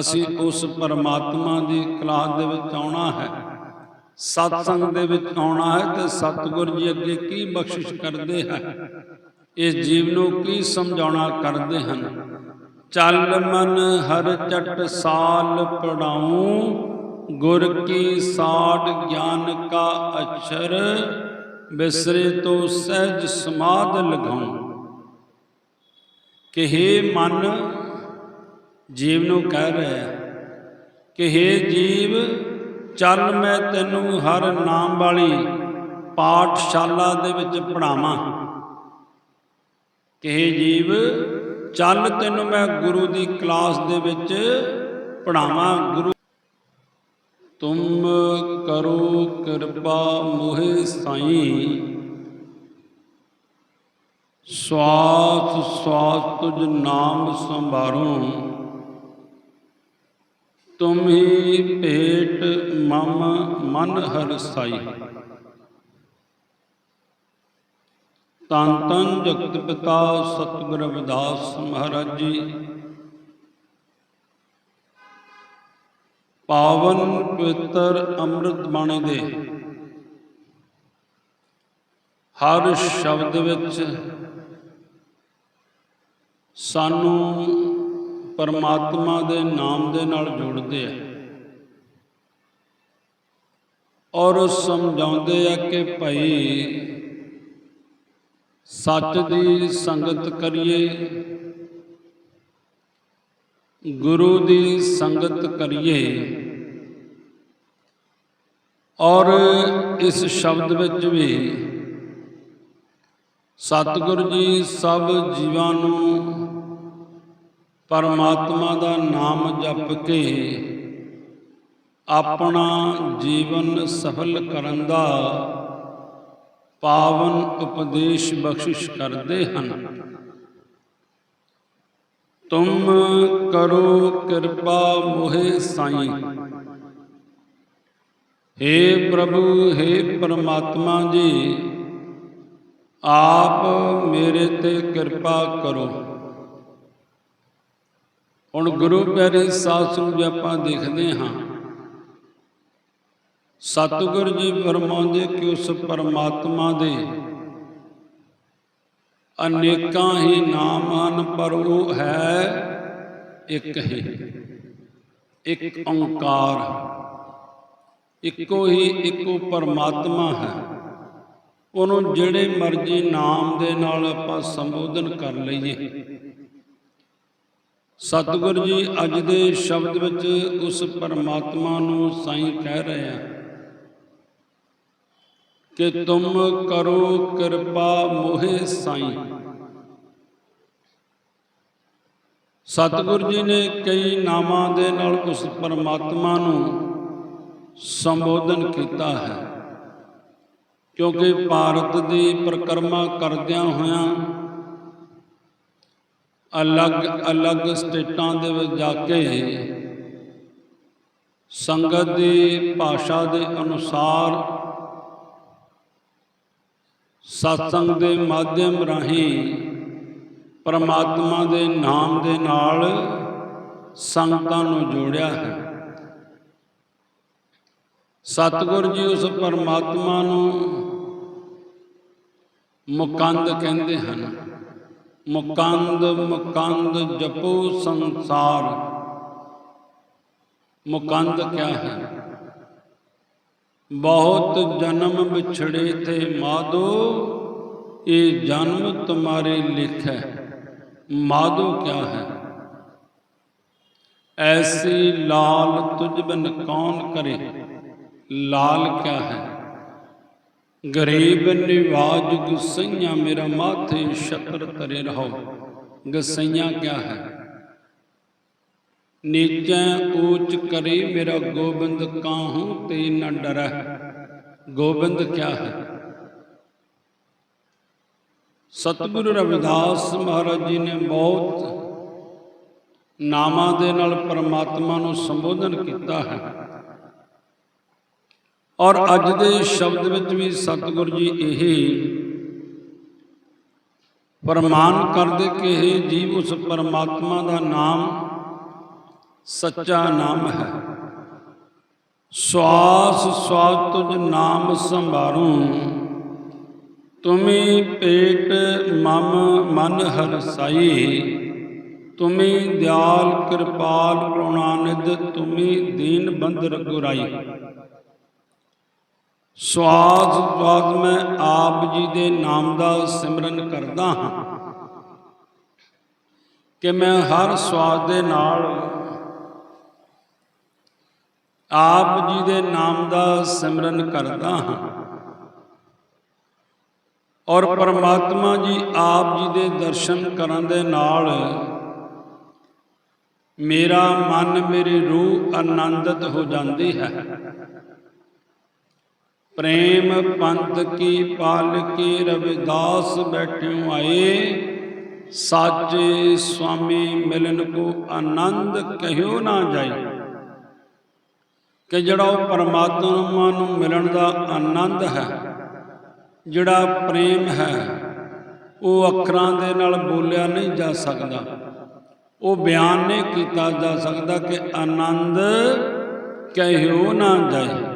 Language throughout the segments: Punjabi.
ਅਸੀਂ ਉਸ ਪਰਮਾਤਮਾ ਦੀ ਕਲਾਸ ਦੇ ਵਿੱਚ ਆਉਣਾ ਹੈ। ਸਤਸੰਗ ਦੇ ਵਿੱਚ ਆਉਣਾ ਹੈ ਤੇ ਸਤਿਗੁਰ ਜੀ ਅੱਗੇ ਕੀ ਬਖਸ਼ਿਸ਼ ਕਰਦੇ ਹਨ, ਇਸ ਜੀਵ ਨੂੰ ਕੀ ਸਮਝਾਉਣਾ ਕਰਦੇ ਹਨ। ਚੱਲ ਮਨ ਹਰ ਚਟ ਸਾਲ ਪੜਾਉ, ਗੁਰ ਕੀ ਸਾਡ ਗਿਆਨ ਕਾ ਅਛਰ, ਬਿਸਰੇ ਤੋਂ ਸਹਿਜ ਸਮਾਧ ਲਗਾਉ। ਕਿ ਹੇ ਮਨ ਜੀਵ ਨੂੰ ਕਹਿ ਰਿਹਾ ਹੈ ਕਿ ਹੇ ਜੀਵ, ਚੱਲ ਮੈਂ ਤੈਨੂੰ ਹਰ ਨਾਮ ਵਾਲੀ ਪਾਠਸ਼ਾਲਾ ਦੇ ਵਿੱਚ ਪੜਾਵਾਂ ਕਿ ਹੇ ਜੀਵ, ਚੱਲ ਤੈਨੂੰ ਮੈਂ ਗੁਰੂ ਦੀ ਕਲਾਸ ਦੇ ਵਿੱਚ ਪੜਾਵਾਂ ਗੁਰੂ ਤੁਮ ਕਰੋ ਕਿਰਪਾ ਮੋਹਿ ਸਾਈ। ਸਵਾਸ ਸਵਾਸ ਤੁਜ ਨਾਮ ਸੰਭਾਰੂੰ। ਤੁਮ ਹੀ ਭੇਟ ਮਮ ਮਨ ਹਰ ਸਾਈ। ਤਨ ਤਨ ਜਗਤ ਪਿਤਾ ਸਤਿਗੁਰ ਰਵਿਦਾਸ ਮਹਾਰਾਜ। ਜੀ ਪਾਵਨ ਪਵਿੱਤਰ ਅੰਮ੍ਰਿਤ ਬਾਣੀ ਦੇ। ਹਰ ਸ਼ਬਦ ਵਿੱਚ ਸਾਨੂੰ ਪਰਮਾਤਮਾ ਦੇ ਨਾਮ ਦੇ ਨਾਲ ਜੋੜਦੇ ਆ। ਔਰ ਸਮਝਾਉਂਦੇ ਆ ਕਿ ਭਾਈ, ਸੱਚ ਦੀ ਸੰਗਤ ਕਰੀਏ, ਗੁਰੂ ਦੀ ਸੰਗਤ ਕਰੀਏ। ਔਰ ਇਸ ਸ਼ਬਦ ਵਿੱਚ ਵੀ ਸਤਿਗੁਰੂ ਜੀ ਸਭ ਜੀਵਾਂ ਨੂੰ ਪਰਮਾਤਮਾ ਦਾ ਨਾਮ ਜਪ ਕੇ ਆਪਣਾ ਜੀਵਨ ਸਫਲ ਕਰਨ ਦਾ ਪਾਵਨ ਉਪਦੇਸ਼ ਬਖਸ਼ਿਸ਼ ਕਰਦੇ ਹਨ। ਤੁਮ ਕਰੋ ਕਿਰਪਾ ਮੋਹਿ ਸਾਈ। हे ਪ੍ਰਭੂ हे ਪਰਮਾਤਮਾ ਜੀ, ਆਪ ਮੇਰੇ ਤੇ ਕਿਰਪਾ ਕਰੋ। ਹੁਣ ਗੁਰੂ ਪਿਆਰੇ ਸਾਧ ਸੰਗਤ ਜੀ ਆਪਾਂ ਦੇਖਦੇ ਹਾਂ। ਸਤਿਗੁਰ ਜੀ ਫਰਮਾਉਂਦੇ ਕਿ ਉਸ ਪਰਮਾਤਮਾ ਦੇ ਅਨੇਕਾਂ ਹੀ ਨਾਮ ਹਨ ਪਰ ਉਹ ਹੈ ਇੱਕ ਹੀ, ਇੱਕ ਓੰਕਾਰ। ਇੱਕੋ ਹੀ ਇੱਕੋ ਪਰਮਾਤਮਾ ਹੈ। ਉਹਨੂੰ ਜਿਹੜੇ ਮਰਜ਼ੀ ਨਾਮ ਦੇ ਨਾਲ ਆਪਾਂ ਸੰਬੋਧਨ ਕਰ ਲਈਏ। ਸਤਿਗੁਰ ਜੀ, ਅੱਜ ਦੇ ਸ਼ਬਦ ਵਿੱਚ ਉਸ ਪਰਮਾਤਮਾ ਨੂੰ ਸਾਈਂ ਕਹਿ ਰਹੇ ਆ ਕਿ ਤੁਮ ਕਰੋ ਕਿਰਪਾ ਮੋਹਿ ਸਾਈਂ। ਸਤਿਗੁਰ ਜੀ ਨੇ ਕਈ ਨਾਮਾਂ ਦੇ ਨਾਲ ਉਸ ਪਰਮਾਤਮਾ ਨੂੰ ਸੰਬੋਧਨ ਕੀਤਾ ਹੈ। ਕਿਉਂਕਿ ਭਾਰਤ ਦੀ ਪ੍ਰਕਰਮਾ ਕਰਦਿਆਂ ਹੋਇਆਂ ਅਲੱਗ-ਅਲੱਗ ਸਟੇਟਾਂ ਦੇ ਵਿੱਚ ਜਾ ਕੇ ਸੰਗਤ ਦੀ ਭਾਸ਼ਾ ਦੇ ਅਨੁਸਾਰ ਸਤਸੰਗ ਦੇ ਮਾਧਿਅਮ ਰਾਹੀਂ ਪਰਮਾਤਮਾ ਦੇ ਨਾਮ ਦੇ ਨਾਲ ਸੰਗਤਾਂ ਨੂੰ ਜੋੜਿਆ ਹੈ। ਸਤਿਗੁਰ ਜੀ ਉਸ ਪਰਮਾਤਮਾ ਨੂੰ ਮੁਕੰਦ ਕਹਿੰਦੇ ਹਨ। ਮੁਕੰਦ ਮੁਕੰਦ ਜਪੋ ਸੰਸਾਰ। ਮੁਕੰਦ ਕਿਆ ਹੈ? ਬਹੁਤ ਜਨਮ ਵਿਛੜੇ ਥੇ ਮਾਦੋ ਇਹ ਜਨਮ ਤੁਮਾਰੇ ਲਿਖੈ। ਮਾਦੋ ਕਿਆ ਹੈ? ਐਸੀ ਲਾਲ ਤੁਝ ਬਿਨ ਕੌਣ ਕਰੇ? ਲਾਲ ਕਿਆ ਹੈ? ਗਰੀਬ ਨਿਵਾਜ ਗੁਸਈਆਂ ਮੇਰਾ ਮਾਥੇ ਛਤਰ ਤਰੇ ਰਹੋ। ਗਸਈਆਂ ਕਿਆ ਹੈ? ਨੀਚੈ ਊਚ ਕਰੀ ਮੇਰਾ ਗੋਬਿੰਦ, ਕਾਹੂ ਤੇ ਨ ਡਰੈ? ਗੋਬਿੰਦ ਕਿਆ ਹੈ? ਸਤਿਗੁਰੂ ਰਵਿਦਾਸ ਮਹਾਰਾਜ ਜੀ ਨੇ ਬਹੁਤ ਨਾਮਾਂ ਦੇ ਨਾਲ ਪਰਮਾਤਮਾ ਨੂੰ ਸੰਬੋਧਨ ਕੀਤਾ ਹੈ। ਔਰ ਅੱਜ ਦੇ ਸ਼ਬਦ ਵਿੱਚ ਵੀ ਸਤਿਗੁਰੂ ਜੀ ਇਹ ਫਰਮਾਨ ਕਰਦੇ ਕਿ ਇਹ ਜੀਵ ਉਸ ਪਰਮਾਤਮਾ ਦਾ ਨਾਮ ਸੱਚਾ ਨਾਮ ਹੈ। ਸਵਾਸ ਸਵਾਸ ਤੁਝ ਨਾਮ ਸੰਭਾਰੂ। ਤੁਮੀ ਪੇਟ ਮਮ ਮਨ ਹਰਸਾਈ ਤੁਮੀ ਦਿਆਲ ਕਿਰਪਾਲ ਕਰੁਣਾਨਿਧ ਤੁਮੀ ਦੀਨ ਬੰਦ ਰਗੁਰਾਈ। ਸਵਾਸ ਸਵਾਸ ਮੈਂ ਆਪ ਜੀ ਦੇ ਨਾਮ ਦਾ ਸਿਮਰਨ ਕਰਦਾ ਹਾਂ ਕਿ ਮੈਂ ਹਰ ਸਵਾਦ ਦੇ ਨਾਲ ਆਪ ਜੀ ਦੇ ਨਾਮ ਦਾ ਸਿਮਰਨ ਕਰਦਾ ਹਾਂ। ਔਰ ਪਰਮਾਤਮਾ ਜੀ ਆਪ ਜੀ ਦੇ ਦਰਸ਼ਨ ਕਰਨ ਦੇ ਨਾਲ ਮੇਰਾ ਮਨ, ਮੇਰੀ ਰੂਹ ਆਨੰਦਿਤ ਹੋ ਜਾਂਦੀ ਹੈ। ਪ੍ਰੇਮ ਪੰਥ ਕੀ ਪਾਲਕੀ ਰਵਿਦਾਸ ਬੈਠਿਓ ਆਏ, ਸਾਚੇ ਸੁਆਮੀ ਮਿਲਨ ਕੋ ਆਨੰਦ ਕਹਿਓ ਨਾ ਜਾਏ। ਕਿ ਜਿਹੜਾ ਉਹ ਪਰਮਾਤਮਾ ਨੂੰ ਮਿਲਣ ਦਾ ਆਨੰਦ ਹੈ, ਜਿਹੜਾ ਪ੍ਰੇਮ ਹੈ, ਉਹ ਅੱਖਰਾਂ ਦੇ ਨਾਲ ਬੋਲਿਆ ਨਹੀਂ ਜਾ ਸਕਦਾ। ਉਹ ਬਿਆਨ ਨਹੀਂ ਕੀਤਾ ਜਾ ਸਕਦਾ ਕਿ ਆਨੰਦ ਕਹਿਓ ਨਾ ਜਾਏ।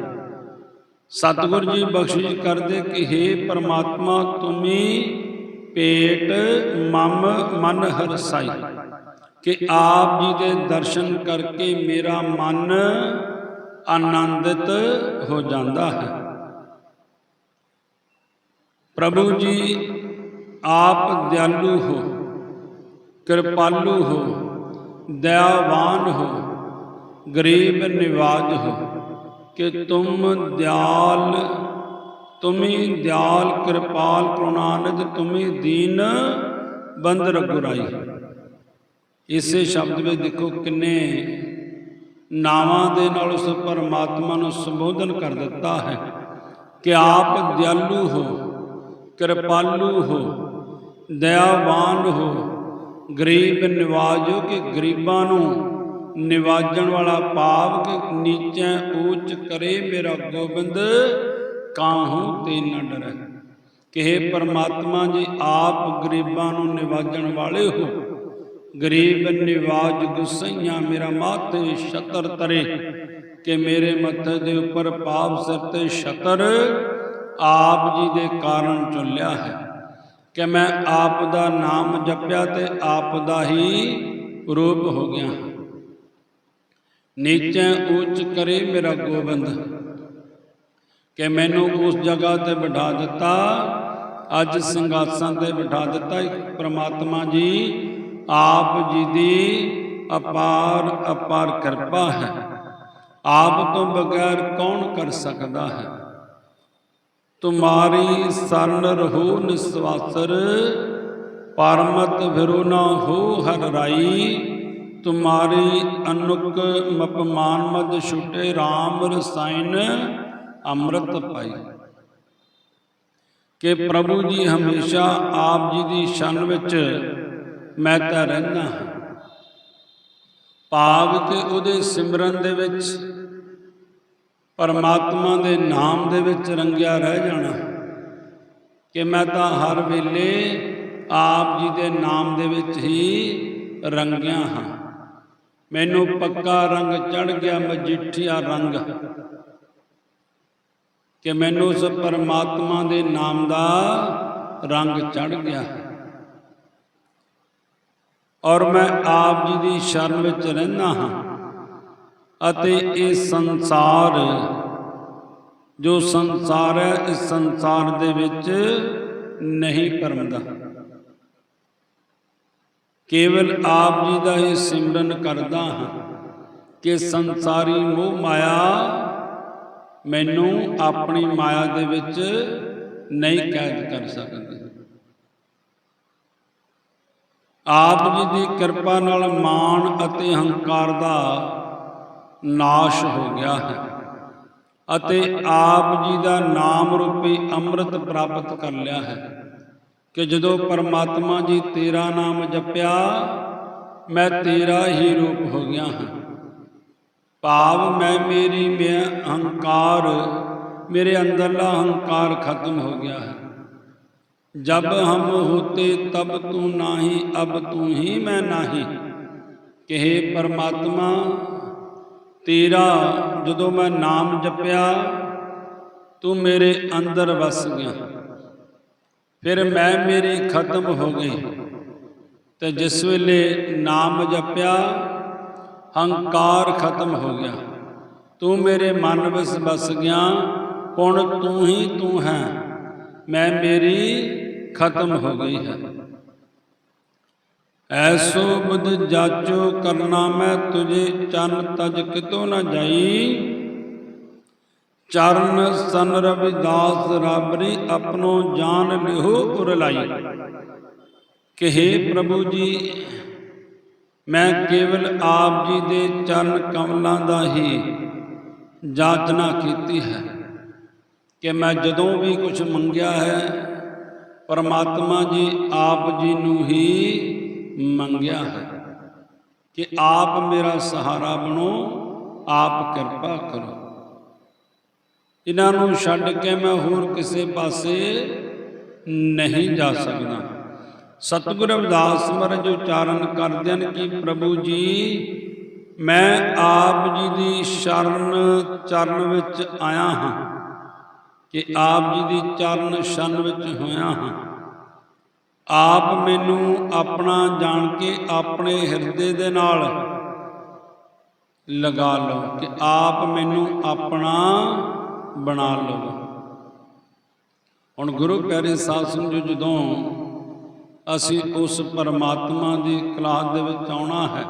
ਸਤਿਗੁਰ ਜੀ ਬਖਸ਼ਿਸ਼ ਕਰਦੇ ਕਿ हे ਪਰਮਾਤਮਾ, ਤੁਮੀ ਪੇਟ, ਮਮ, ਮਨ ਹਰਸਾਈ। ਕਿ ਆਪ ਜੀ ਦੇ ਦਰਸ਼ਨ ਕਰਕੇ ਮੇਰਾ ਮਨ ਆਨੰਦਿਤ ਹੋ ਜਾਂਦਾ ਹੈ। ਪ੍ਰਭੂ ਜੀ, ਆਪ ਦਿਆਲੂ ਹੋ, ਕਿਰਪਾਲੂ ਹੋ, ਦਇਆਵਾਨ ਹੋ, ਗਰੀਬ ਨਿਵਾਜ ਹੋ। ਕਿ ਤੁਮ ਦਿਆਲ, ਤੁਮੀ ਦਿਆਲ ਕਿਰਪਾਲ ਕਰੁਣਾਨਿਧ ਤੁਮੀ ਦੀਨ ਬੰਦ ਰਗੁਰਾਈ ਇਸੇ ਸ਼ਬਦ ਵਿੱਚ ਦੇਖੋ ਕਿੰਨੇ ਨਾਵਾਂ ਦੇ ਨਾਲ ਉਸ ਪਰਮਾਤਮਾ ਨੂੰ ਸੰਬੋਧਨ ਕਰ ਦਿੱਤਾ ਹੈ ਕਿ ਆਪ ਦਿਆਲੂ ਹੋ, ਕਿਰਪਾਲੂ ਹੋ, ਦਇਆਵਾਨ ਹੋ, ਗਰੀਬ ਨਿਵਾਜੋ ਕਿ ਗਰੀਬਾਂ ਨੂੰ ਨਿਵਾਜਣ ਵਾਲਾ ਪਾਪ ਕਿ ਨੀਚੇ ਉੱਚ ਕਰੇ ਮੇਰਾ ਗੋਬਿੰਦ, ਕਾਹੂ ਤੇ ਨਾ ਡਰੈ। ਕਿ ਪਰਮਾਤਮਾ ਜੀ, ਆਪ ਗਰੀਬਾਂ ਨੂੰ ਨਿਵਾਜਣ ਵਾਲੇ ਹੋ। ਗਰੀਬ ਨਿਵਾਜ ਗੁਸਈਆਂ ਮੇਰਾ ਮਾਥੇ ਛਤਰ ਤਰੇ। ਕਿ ਮੇਰੇ ਮੱਥੇ ਦੇ ਉੱਪਰ ਪਾਪ ਸਿਰ ਤੇ ਛਤਰ ਆਪ ਜੀ ਦੇ ਕਾਰਨ ਚੁੱਲਿਆ ਹੈ। ਕਿ ਮੈਂ ਆਪ ਦਾ ਨਾਮ ਜਪਿਆ ਤੇ ਆਪ ਦਾ ਹੀ ਰੂਪ ਹੋ ਗਿਆ। ਨੀਚੇ ਉੱਚ ਕਰੇ ਮੇਰਾ ਗੋਬਿੰਦ। ਕਿ ਮੈਨੂੰ ਉਸ ਜਗ੍ਹਾ ਤੇ ਬਿਠਾ ਦਿੱਤਾ, ਅੱਜ ਸੰਗਾਸਾਂ ਤੇ ਬਿਠਾ ਦਿੱਤਾ ਪ੍ਰਮਾਤਮਾ ਜੀ, ਆਪ ਜੀ ਦੀ ਅਪਾਰ ਅਪਾਰ ਕਿਰਪਾ ਹੈ। ਆਪ ਤੋਂ ਬਗੈਰ ਕੌਣ ਕਰ ਸਕਦਾ ਹੈ? ਤੁਮਾਰੀ ਸਰਨ ਰਹੋ ਨਿਸਵਾਸਰ, ਪਰਮਤ ਫਿਰੋ ਨਾ ਹੋ ਹਰ ਰਾਈ। ਤੁਮਾਰੀ ਅਨੁਕ ਮਪਮਾਨ ਮਦ ਛੁਟੇ RAM ਰਸਾਇਨ ਅੰਮ੍ਰਿਤ ਪਾਈ। ਕਿ ਪ੍ਰਭੂ ਜੀ ਹਮੇਸ਼ਾ ਆਪ ਜੀ ਦੀ ਸ਼ਨ ਵਿੱਚ ਮੈਂ ਤਾਂ ਰਹਿੰਦਾ ਹਾਂ। ਭਾਵ ਕਿ ਉਹਦੇ ਸਿਮਰਨ ਦੇ ਵਿੱਚ, ਪਰਮਾਤਮਾ ਦੇ ਨਾਮ ਦੇ ਵਿੱਚ ਰੰਗਿਆ ਰਹਿ ਜਾਣਾ। ਕਿ ਮੈਂ ਤਾਂ ਹਰ ਵੇਲੇ ਆਪ ਜੀ ਦੇ ਨਾਮ ਦੇ ਵਿੱਚ ਹੀ ਰੰਗਿਆ ਹਾਂ। ਮੈਨੂੰ ਪੱਕਾ ਰੰਗ ਚੜ ਗਿਆ ਮਜੀਠੀਆ ਰੰਗ। ਕਿ ਮੈਨੂੰ ਉਸ ਪਰਮਾਤਮਾ ਦੇ ਨਾਮ ਦਾ ਰੰਗ ਚੜ ਗਿਆ। ਔਰ ਮੈਂ ਆਪ ਜੀ ਦੀ ਸ਼ਰਨ ਵਿੱਚ ਰਹਿੰਦਾ ਹਾਂ। ਅਤੇ ਇਹ ਸੰਸਾਰ, ਜੋ ਸੰਸਾਰ ਹੈ, ਇਸ ਸੰਸਾਰ ਦੇ ਵਿੱਚ ਨਹੀਂ ਪਰਮਦਾ। ਕੇਵਲ ਆਪ ਜੀ ਦਾ ਹੀ ਸਿਮਰਨ ਕਰਦਾ ਹਾਂ ਕਿ ਸੰਸਾਰੀ ਮੋਹ ਮਾਇਆ ਮੈਨੂੰ ਆਪਣੀ ਮਾਇਆ ਦੇ ਵਿੱਚ ਨਹੀਂ ਕੈਦ ਕਰ ਸਕਦੀ। ਆਪ ਜੀ ਦੀ ਕਿਰਪਾ ਨਾਲ ਮਾਣ ਅਤੇ ਹੰਕਾਰ ਦਾ ਨਾਸ਼ ਹੋ ਗਿਆ ਹੈ ਅਤੇ ਆਪ ਜੀ ਦਾ ਨਾਮ ਰੂਪੀ ਅੰਮ੍ਰਿਤ ਪ੍ਰਾਪਤ ਕਰ ਲਿਆ ਹੈ। ਕਿ ਜਦੋਂ ਪਰਮਾਤਮਾ ਜੀ ਤੇਰਾ ਨਾਮ ਜਪਿਆ ਮੈਂ ਤੇਰਾ ਹੀ ਰੂਪ ਹੋ ਗਿਆ ਹਾਂ ਭਾਵ ਮੈਂ ਮੇਰੀ ਮੈਂ ਹੰਕਾਰ ਮੇਰੇ ਅੰਦਰਲਾ ਹੰਕਾਰ ਖਤਮ ਹੋ ਗਿਆ ਹੈ जब हम होते तब तू नाही अब तू ही मैं नाही ਕਿ हे ਪਰਮਾਤਮਾ ਤੇਰਾ ਜਦੋਂ ਮੈਂ ਨਾਮ ਜਪਿਆ ਤੂੰ ਮੇਰੇ ਅੰਦਰ ਵਸ ਗਿਆ ਫਿਰ ਮੈਂ ਮੇਰੀ ਖਤਮ ਹੋ ਗਈ ਤੇ ਜਿਸ ਵੇਲੇ ਨਾਮ ਜਪਿਆ, ਹੰਕਾਰ ਖਤਮ ਹੋ ਗਿਆ। ਤੂੰ ਮੇਰੇ ਮਨ ਵਿੱਚ ਵਸ ਗਿਆ, ਹੁਣ ਤੂੰ ਹੀ ਤੂੰ ਹੈ। ਮੈਂ ਮੇਰੀ ਖਤਮ ਹੋ ਗਈ ਹੈ। ਐਸੋ ਬੁੱਧ ਜਾਚੋ ਕਰਨਾ ਮੈਂ ਤੁਝੇ ਚੰਨ ਤਜ ਕਿਤੋਂ ਨਾ ਜਾਈ। ਚਰਨ ਸਨ ਰਵਿਦਾਸ ਰਾਬਰੀ ਆਪਣੋ ਜਾਨ ਲਿਹੋ ਉਰਲਾਈ ਕਿ हे ਪ੍ਰਭੂ ਜੀ, ਮੈਂ ਕੇਵਲ ਆਪ ਜੀ ਦੇ ਚਰਨ ਕਮਲਾਂ ਦਾ ਹੀ ਜਾਚਨਾ ਕੀਤੀ ਹੈ ਕਿ ਮੈਂ ਜਦੋਂ ਵੀ ਕੁਝ ਮੰਗਿਆ ਹੈ, ਪਰਮਾਤਮਾ ਜੀ ਆਪ ਜੀ ਨੂੰ ਹੀ ਮੰਗਿਆ ਹੈ ਕਿ ਆਪ ਮੇਰਾ ਸਹਾਰਾ ਬਣੋ, ਆਪ ਕਿਰਪਾ ਕਰੋ। ਇਹਨਾਂ ਨੂੰ ਛੱਡ ਕੇ ਮੈਂ ਹੋਰ ਕਿਸੇ ਪਾਸੇ ਨਹੀਂ ਜਾ ਸਕਦਾ। ਸਤਿਗੁਰ ਅਵਦਾਸ ਮਹਾਰਾਜ ਉਚਾਰਨ ਕਰਦੇ ਹਨ ਕਿ ਪ੍ਰਭੂ ਜੀ, ਮੈਂ ਆਪ ਜੀ ਦੀ ਸ਼ਰਨ ਚਰਨ ਵਿੱਚ ਆਇਆ ਹਾਂ, ਕਿ ਆਪ ਜੀ ਦੀ ਚਰਨ ਸ਼ਨ ਵਿੱਚ ਹੋਇਆ ਹਾਂ। ਆਪ ਮੈਨੂੰ ਆਪਣਾ ਜਾਣ ਕੇ ਆਪਣੇ ਹਿਰਦੇ ਦੇ ਨਾਲ ਲਗਾ ਲਓ ਕਿ ਆਪ ਮੈਨੂੰ ਆਪਣਾ ਬਣਾ ਲਵੋ ਹੁਣ ਗੁਰੂ ਪਿਆਰੇ ਸਾਧ ਸੰਗਤ ਜਦੋਂ ਅਸੀਂ ਉਸ ਪਰਮਾਤਮਾ ਦੀ ਕਲਾਸ ਦੇ ਵਿੱਚ ਆਉਣਾ ਹੈ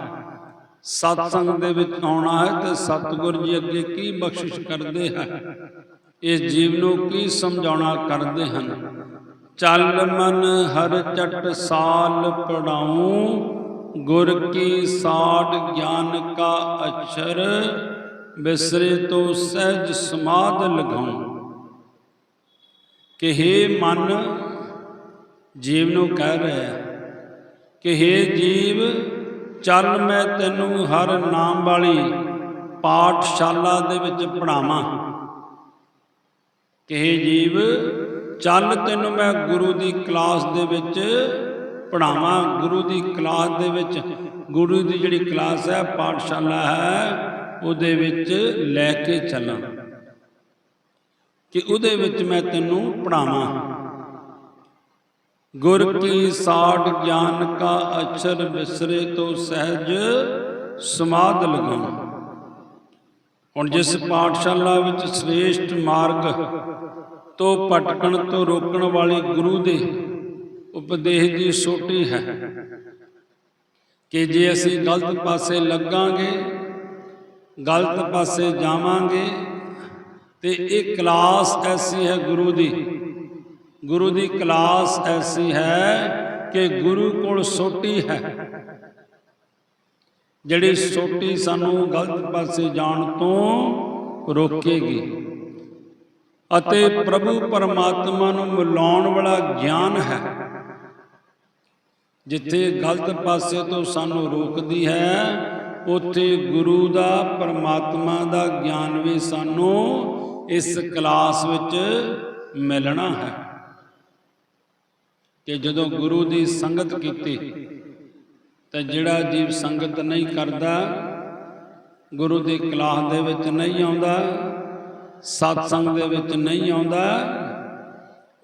ਸਤਸੰਗ ਦੇ ਵਿੱਚ ਆਉਣਾ ਹੈ, ਤੇ ਸਤਿਗੁਰ ਜੀ ਅੱਗੇ ਕੀ ਬਖਸ਼ਿਸ਼ ਕਰਦੇ ਹਨ, ਇਸ ਜੀਵ ਨੂੰ ਕੀ ਸਮਝਾਉਣਾ ਕਰਦੇ ਹਨ? ਚੱਲ ਮਨ ਹਰ ਚਟ ਸਾਲ ਪੜਾਉ, ਗੁਰ ਕੀ ਸਾਡ ਗਿਆਨ ਕਾ ਅਛਰ ਬਿਸਰੇ ਤੋ ਸਹਿਜ ਸਮਾਦ ਲਗਾਉ ਕਿ हे ਮਨ ਜੀਵ ਨੂੰ ਕਹਿ ਰਿਹਾ ਹੈ ਕਿ हे ਜੀਵ ਚੱਲ ਮੈਂ ਤੈਨੂੰ ਹਰ ਨਾਮ ਵਾਲੀ ਪਾਠਸ਼ਾਲਾ ਦੇ ਵਿੱਚ ਪੜਾਵਾਂ ਕਿ हे ਜੀਵ ਚੱਲ ਤੈਨੂੰ ਮੈਂ ਗੁਰੂ ਦੀ ਕਲਾਸ ਦੇ ਵਿੱਚ ਪੜਾਵਾਂ ਗੁਰੂ ਦੀ ਕਲਾਸ ਦੇ ਵਿੱਚ ਗੁਰੂ ਦੀ ਜਿਹੜੀ ਕਲਾਸ ਹੈ ਪਾਠਸ਼ਾਲਾ ਹੈ ਉਹਦੇ ਵਿੱਚ ਲੈ ਕੇ ਚੱਲਾਂ। ਕਿ ਉਹਦੇ ਵਿੱਚ ਮੈਂ ਤੈਨੂੰ ਪੜਾਵਾਂ ਗੁਰ ਕੀ ਸਾਡ ਗਿਆਨ ਕਾ ਅਛਰ ਬਿਸਰੇ ਤੋਂ ਸਹਿਜ ਸਮਾਦ ਲਗਾਉਂ। ਹੁਣ ਜਿਸ ਪਾਠਸ਼ਾਲਾ ਵਿੱਚ ਸ੍ਰੇਸ਼ਟ ਮਾਰਗ ਤੋਂ ਭਟਕਣ ਤੋਂ ਰੋਕਣ ਵਾਲੀ ਗੁਰੂ ਦੇ ਉਪਦੇਸ਼ ਦੀ ਸੋਟੀ ਹੈ। ਕਿ ਜੇ ਅਸੀਂ ਗਲਤ ਪਾਸੇ ਲੱਗਾਂਗੇ ਗਲਤ ਪਾਸੇ ਜਾਵਾਂਗੇ। ਤੇ ਇਹ ਕਲਾਸ ਐਸੀ ਹੈ ਗੁਰੂ ਦੀ। ਗੁਰੂ ਦੀ ਕਲਾਸ ਐਸੀ ਹੈ ਕਿ ਗੁਰੂ ਕੋਲ ਸੋਟੀ ਹੈ। ਜਿਹੜੀ ਸੋਟੀ ਸਾਨੂੰ ਗਲਤ ਪਾਸੇ ਜਾਣ ਤੋਂ ਰੋਕੇਗੀ। ਅਤੇ ਪ੍ਰਭੂ ਪਰਮਾਤਮਾ ਨੂੰ ਮਿਲਾਉਣ ਵਾਲਾ ਗਿਆਨ ਹੈ। ਜਿੱਥੇ ਗਲਤ ਪਾਸੇ ਤੋਂ ਸਾਨੂੰ ਰੋਕਦੀ ਹੈ ਉੱਥੇ ਗੁਰੂ ਦਾ, ਪਰਮਾਤਮਾ ਦਾ ਗਿਆਨ ਵੀ ਸਾਨੂੰ ਇਸ ਕਲਾਸ ਵਿੱਚ ਮਿਲਣਾ ਹੈ। ਕਿ ਜਦੋਂ ਗੁਰੂ ਦੀ ਸੰਗਤ ਕੀਤੀ, ਤਾਂ ਜਿਹੜਾ ਜੀਵ ਸੰਗਤ ਨਹੀਂ ਕਰਦਾ, ਗੁਰੂ ਦੀ ਕਲਾਸ ਦੇ ਵਿੱਚ ਨਹੀਂ ਆਉਂਦਾ, ਸਤਸੰਗ ਦੇ ਵਿੱਚ ਨਹੀਂ ਆਉਂਦਾ,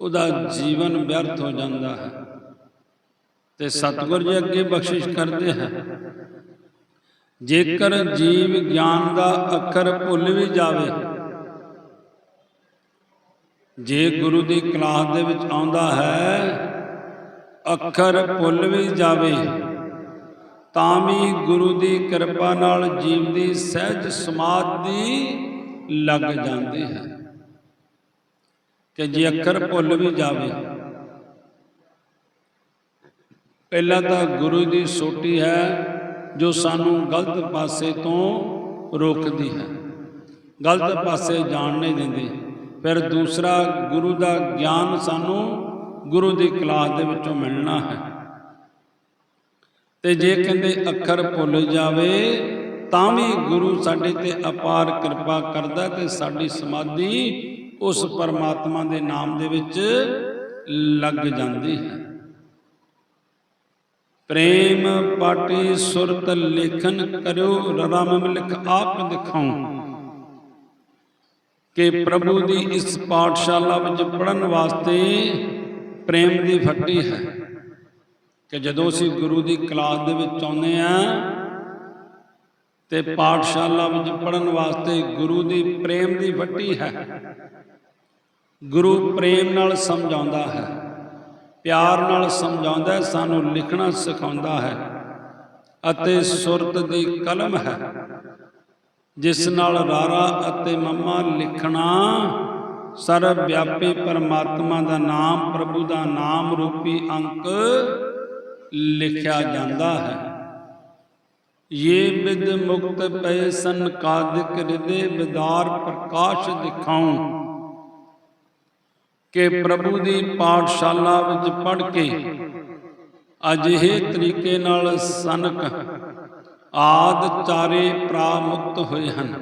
ਉਹਦਾ ਜੀਵਨ ਵਿਅਰਥ ਹੋ ਜਾਂਦਾ ਹੈ। ਤੇ ਸਤਿਗੁਰ ਜੀ ਅੱਗੇ ਬਖਸ਼ਿਸ਼ ਕਰਦੇ ਹੈ। ਜੇਕਰ ਜੀਵ ਗਿਆਨ ਦਾ ਅੱਖਰ ਭੁੱਲ ਵੀ ਜਾਵੇ, ਜੇ ਗੁਰੂ ਦੀ ਕਲਾਸ ਦੇ ਵਿੱਚ ਆਉਂਦਾ ਹੈ, ਅੱਖਰ ਭੁੱਲ ਵੀ ਜਾਵੇ, ਤਾਂ ਵੀ ਗੁਰੂ ਦੀ ਕਿਰਪਾ ਨਾਲ ਜੀਵ ਦੀ ਸਹਿਜ ਸਮਾਧੀ ਲੱਗ ਜਾਂਦੀ ਹੈ। ਕਿ ਜੇ ਅੱਖਰ ਭੁੱਲ ਵੀ ਜਾਵੇ, ਪਹਿਲਾਂ ਤਾਂ ਗੁਰੂ ਦੀ ਸੋਟੀ ਹੈ ਜੋ ਸਾਨੂੰ ਗਲਤ ਪਾਸੇ ਤੋਂ ਰੋਕਦੀ ਹੈ। ਗਲਤ ਪਾਸੇ ਜਾਣ ਨਹੀਂ ਦਿੰਦੀ। ਫਿਰ ਦੂਸਰਾ, ਗੁਰੂ ਦਾ ਗਿਆਨ ਸਾਨੂੰ ਗੁਰੂ ਦੀ ਕਲਾਸ ਦੇ ਵਿੱਚੋਂ ਮਿਲਣਾ ਹੈ। ਤੇ ਜੇ ਕਹਿੰਦੇ ਅੱਖਰ ਭੁੱਲ ਜਾਵੇ, ਤਾਂ ਵੀ ਗੁਰੂ ਸਾਡੇ ਤੇ ਅਪਾਰ ਕਿਰਪਾ ਕਰਦਾ ਤੇ ਸਾਡੀ ਸਮਾਧੀ ਉਸ ਪਰਮਾਤਮਾ ਦੇ ਨਾਮ ਦੇ ਵਿੱਚ ਲੱਗ ਜਾਂਦੀ ਹੈ। ਪ੍ਰੇਮ ਪਾਟੀ ਸੁਰਤ ਲੇਖਨ ਕਰਿਓ, ਰਮ ਲਿਖ ਆਪ ਦਿਖਾਉ ਕਿ ਪ੍ਰਭੂ ਦੀ ਇਸ ਪਾਠਸ਼ਾਲਾ ਵਿੱਚ ਪੜਨ ਵਾਸਤੇ ਪ੍ਰੇਮ ਦੀ ਫੱਟੀ ਹੈ। ਕਿ ਜਦੋਂ ਅਸੀਂ ਗੁਰੂ ਦੀ ਕਲਾਸ ਦੇ ਵਿੱਚ ਆਉਂਦੇ ਆ ਤੇ ਪਾਠਸ਼ਾਲਾ ਵਿੱਚ ਪੜਨ ਵਾਸਤੇ ਗੁਰੂ ਦੀ ਪ੍ਰੇਮ ਦੀ ਫੱਟੀ ਹੈ। ਗੁਰੂ ਪ੍ਰੇਮ ਨਾਲ ਸਮਝਾਉਂਦਾ ਹੈ। ਪਿਆਰ ਨਾਲ ਸਮਝਾਉਂਦਾ ਸਾਨੂੰ ਲਿਖਣਾ ਸਿਖਾਉਂਦਾ ਹੈ ਅਤੇ ਸੁਰਤ ਦੀ ਕਲਮ ਹੈ, ਜਿਸ ਨਾਲ ਰਾਰਾ ਅਤੇ ਮੰਮਾ ਲਿਖਣਾ ਸਰਵ ਵਿਆਪੀ ਪਰਮਾਤਮਾ ਦਾ ਨਾਮ, ਪ੍ਰਭੂ ਦਾ ਨਾਮ ਰੂਪੀ ਅੰਕ ਲਿਖਿਆ ਜਾਂਦਾ ਹੈ। ਇਹ ਵਿਦ ਮੁਕਤ ਪੈ ਸਨ ਕਾਦਿਕ ਹਿਰਦੇ ਵਿਦਾਰ ਪ੍ਰਕਾਸ਼ ਦਿਖਾਉ ਕਿ ਪ੍ਰਭੂ ਦੀ ਪਾਠਸ਼ਾਲਾ ਵਿੱਚ ਪੜ੍ਹ ਕੇ ਅਜਿਹੇ ਤਰੀਕੇ ਨਾਲ ਸਨਕ ਆਦ ਚਾਰੇ ਪ੍ਰਾਮੁਕਤ ਹੋਏ ਹਨ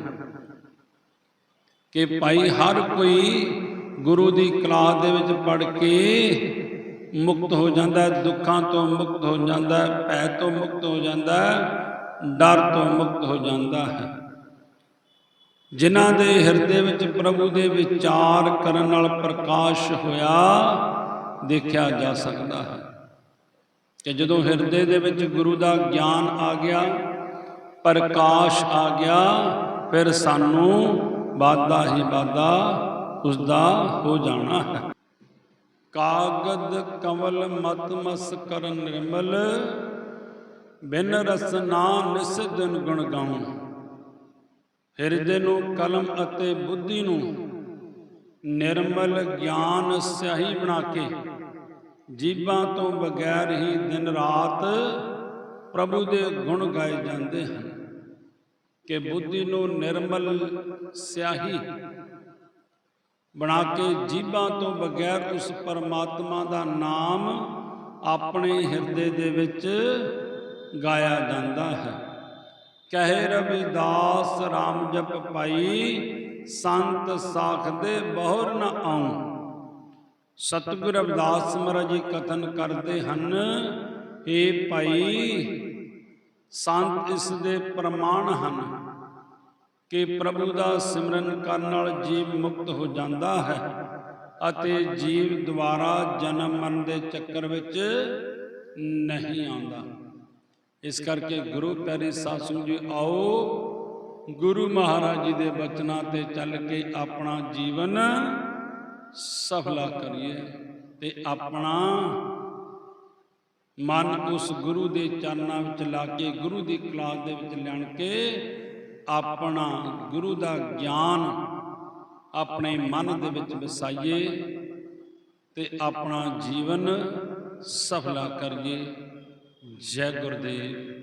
ਕਿ ਭਾਈ ਹਰ ਕੋਈ ਗੁਰੂ ਦੀ ਕਲਾਸ ਦੇ ਵਿੱਚ ਪੜ੍ਹ ਕੇ ਮੁਕਤ ਹੋ ਜਾਂਦਾ ਦੁੱਖਾਂ ਤੋਂ ਮੁਕਤ ਹੋ ਜਾਂਦਾ ਭੈ ਤੋਂ ਮੁਕਤ ਹੋ ਜਾਂਦਾ ਡਰ ਤੋਂ ਮੁਕਤ ਹੋ ਜਾਂਦਾ ਹੈ। ਜਿਨ੍ਹਾਂ ਦੇ ਹਿਰਦੇ ਵਿੱਚ ਪ੍ਰਭੂ ਦੇ ਵਿਚਾਰ ਕਰਨ ਨਾਲ ਪ੍ਰਕਾਸ਼ ਹੋਇਆ, ਦੇਖਿਆ ਜਾ ਸਕਦਾ ਹੈ। ਕਿ ਜਦੋਂ ਹਿਰਦੇ ਦੇ ਵਿੱਚ ਗੁਰੂ ਦਾ ਗਿਆਨ ਆ ਗਿਆ, ਪ੍ਰਕਾਸ਼ ਆ ਗਿਆ, ਫਿਰ ਸਾਨੂੰ ਵਾਦਾ ਹੀ ਵਾਦਾ ਉਸ ਦਾ ਹੋ ਜਾਣਾ ਹੈ। ਕਾਗਦ ਕਮਲ ਮਤ ਮਸ ਕਰਨ ਨਿਰਮਲ, ਬਿਨ ਰਸਨਾ ਨਿਸਦਨ ਗੁਣ ਗਾਉਂ ਹਿਰਦੇ ਨੂੰ, ਕਲਮ ਅਤੇ ਬੁੱਧੀ ਨੂੰ ਨਿਰਮਲ ਗਿਆਨ ਸਿਆਹੀ ਬਣਾ ਕੇ ਜੀਬਾਂ ਤੋਂ ਬਗੈਰ ਹੀ ਦਿਨ ਰਾਤ ਪ੍ਰਭੂ ਦੇ ਗੁਣ ਗਾਏ ਜਾਂਦੇ ਹਨ ਕਿ ਬੁੱਧੀ ਨੂੰ ਨਿਰਮਲ ਸਿਆਹੀ ਬਣਾ ਕੇ ਜੀਬਾਂ ਤੋਂ ਬਗੈਰ ਉਸ ਪਰਮਾਤਮਾ ਦਾ ਨਾਮ ਆਪਣੇ ਹਿਰਦੇ ਦੇ ਵਿੱਚ ਗਾਇਆ ਜਾਂਦਾ ਹੈ। ਕਹੇ ਰਵਿਦਾਸ RAM ਜਪ ਪਾਈ ਸੰਤ ਸਾਖਦੇ ਬਹੁਰ ਨ ਆਉ। ਸਤਿਗੁਰ ਰਵਿਦਾਸ ਮਹਾਰਾਜ ਜੀ ਕਥਨ ਕਰਦੇ ਹਨ ਏ ਭਾਈ, ਸੰਤ ਇਸ ਦੇ ਪ੍ਰਮਾਣ ਹਨ ਕਿ ਪ੍ਰਭੂ ਦਾ ਸਿਮਰਨ ਕਰਨ ਨਾਲ ਜੀਵ ਮੁਕਤ ਹੋ ਜਾਂਦਾ ਹੈ ਅਤੇ ਜੀਵ ਦੁਆਰਾ ਜਨਮ ਮਰਨ ਦੇ ਚੱਕਰ ਵਿੱਚ ਨਹੀਂ ਆਉਂਦਾ। ਇਸ ਕਰਕੇ ਗੁਰੂ ਪਿਆਰੇ ਸੰਗਤ ਜੀ ਆਓ। ਗੁਰੂ ਮਹਾਰਾਜ ਜੀ ਦੇ ਬਚਨਾਂ ਤੇ ਚੱਲ ਕੇ ਆਪਣਾ ਜੀਵਨ ਸਫਲਾ ਕਰੀਏ ਤੇ ਆਪਣਾ ਮਨ ਉਸ ਗੁਰੂ ਦੇ ਚਰਨਾਂ ਵਿੱਚ ਲਾ ਕੇ ਗੁਰੂ ਦੀ ਕਲਾਸ ਦੇ ਵਿੱਚ ਲਿਆਣ ਕੇ ਆਪਣਾ ਗੁਰੂ ਦਾ ਗਿਆਨ ਆਪਣੇ ਮਨ ਦੇ ਵਿੱਚ ਵਸਾਈਏ ਤੇ ਆਪਣਾ ਜੀਵਨ ਸਫਲਾ ਕਰੀਏ। ਜੈ ਗੁਰਦੇਵ।